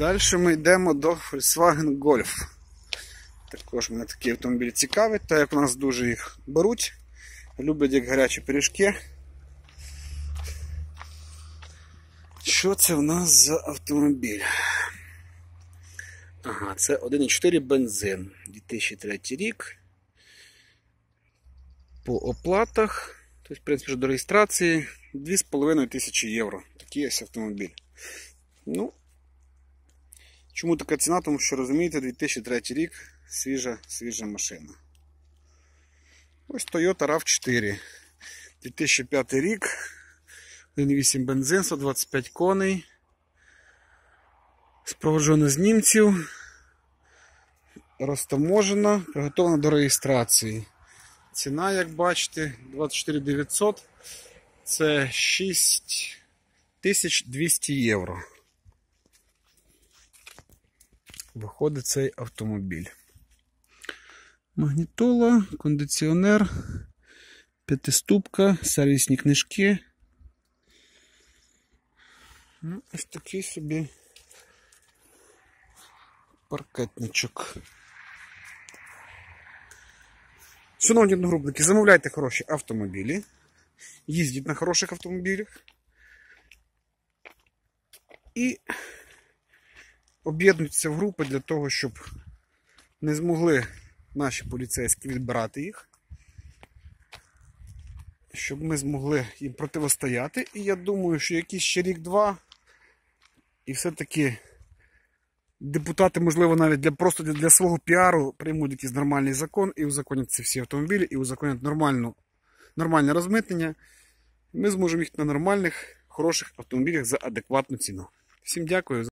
Далі ми йдемо до Volkswagen Golf. Також мене такий автомобіль цікавить, так як у нас дуже їх беруть. Люблять як гарячі пиріжки. Що це в нас за автомобіль? Ага, це 1,4 бензин. 2003 рік. По оплатах, тобто, в принципі, до реєстрації 2,5 тисячі євро. Такий ось автомобіль. Ну, чому така ціна? Тому що розумієте, 2003 рік свіжа, свіжа машина. Ось Toyota RAV4. 2005 рік. 1,8 бензин, 125 коней. Спроводжено з німців. Розтаможена, приготовлена до реєстрації. Ціна, як бачите, 24 900. Це 6200 євро. Виходить цей автомобіль. Магнітола, кондиціонер, п'ятиступка, сервісні книжки. Ну, ось такий собі паркетничок. Шановні одногрупники, замовляйте хороші автомобілі. Їздіть на хороших автомобілях. І об'єднуйтеся в групи для того, щоб не змогли наші поліцейські відбирати їх. Щоб ми змогли їм противостояти. І я думаю, що якийсь ще рік-два. І все-таки депутати, можливо, навіть для просто для, для свого піару приймуть якийсь нормальний закон і узаконять ці всі автомобілі, і узаконять нормальну, нормальне розмитнення. Ми зможемо їхати на нормальних, хороших автомобілях за адекватну ціну. Всім дякую.